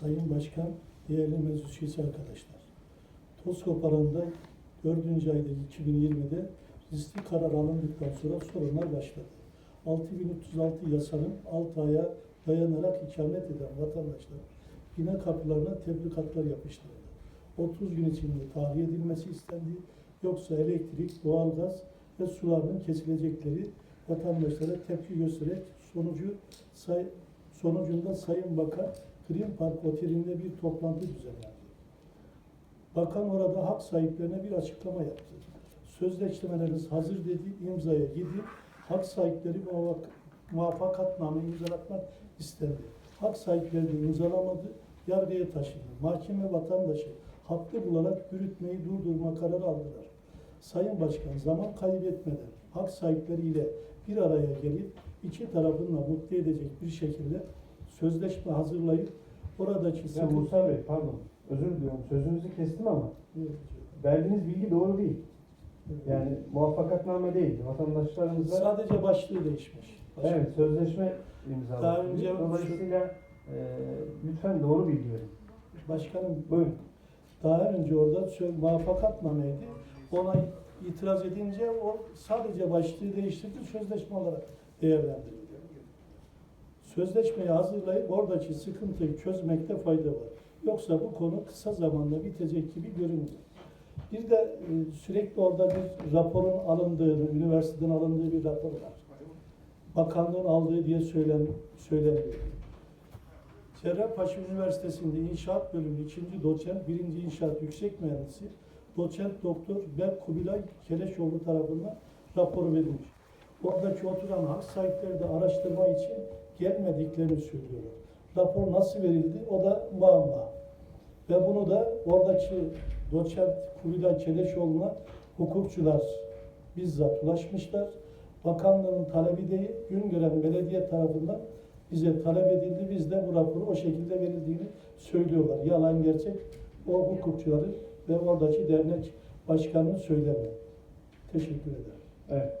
Sayın Başkan, değerli meclis üyesi arkadaşlar. TOSKOP alanında 4. ayda 2020'de riskli karar alındıktan sonra sorunlar başladı. 6306 yasanın 6 aya dayanarak ikamet eden vatandaşlar bina kapılarına tebrikatlar yapıştırıldı. 30 gün içinde tahliye edilmesi istendi. Yoksa elektrik, doğalgaz ve sularının kesilecekleri vatandaşlara tepki göstererek sonucu say, sonucunda Sayın Bakan Green Park Oteli'nde bir toplantı düzenlendi. Bakan orada hak sahiplerine bir açıklama yaptı. Sözleşmeleriniz hazır dedi, imzaya gidip hak sahipleri muvak- muvaffakatname imzalatmak istendi. Hak sahipleri de imzalamadı, yargıya taşındı. Mahkeme vatandaşı haklı bularak yürütmeyi durdurma kararı aldılar. Sayın Başkan zaman kaybetmeden hak sahipleriyle bir araya gelip iki tarafını da mutlu edecek bir şekilde sözleşme hazırlayıp oradaki Ya sıkıntı... Musa Bey pardon. Özür diliyorum. Sözünüzü kestim ama verdiğiniz bilgi doğru değil. Yani muvaffakatname değil. Vatandaşlarımızla Sadece başlığı değişmiş. Başlık. evet sözleşme imzaladı. Daha önce- Dolayısıyla e, lütfen doğru bilgi verin. Başkanım Buyurun. daha önce orada sö- muvaffakatnameydi. Ona itiraz edince o sadece başlığı değiştirdi, sözleşme olarak değerlendirildi. Sözleşmeyi hazırlayıp oradaki sıkıntıyı çözmekte fayda var. Yoksa bu konu kısa zamanda bitecek gibi görünüyor. Bir de e, sürekli orada bir raporun alındığını, üniversiteden alındığı bir rapor var. Bakanlığın aldığı diye söylen, söyleniyor. Cerrahpaşa Üniversitesi'nde İnşaat Bölümü 2. doçent, 1. İnşaat Yüksek Mühendisi, doçent doktor Berk Kubilay Keleşoğlu tarafından raporu verilmiş. Oradaki oturan hak sahipleri de araştırma için gelmediklerini söylüyorlar. Rapor nasıl verildi? O da muamma. Ve bunu da oradaki doçent Kubilay Keleşoğlu'na hukukçular bizzat ulaşmışlar. Bakanlığın talebi değil, Güngören Belediye tarafından bize talep edildi. Biz de bu raporu o şekilde verildiğini söylüyorlar. Yalan gerçek o hukukçuları ve oradaki dernek başkanının söylemi. Teşekkür ederim. Evet.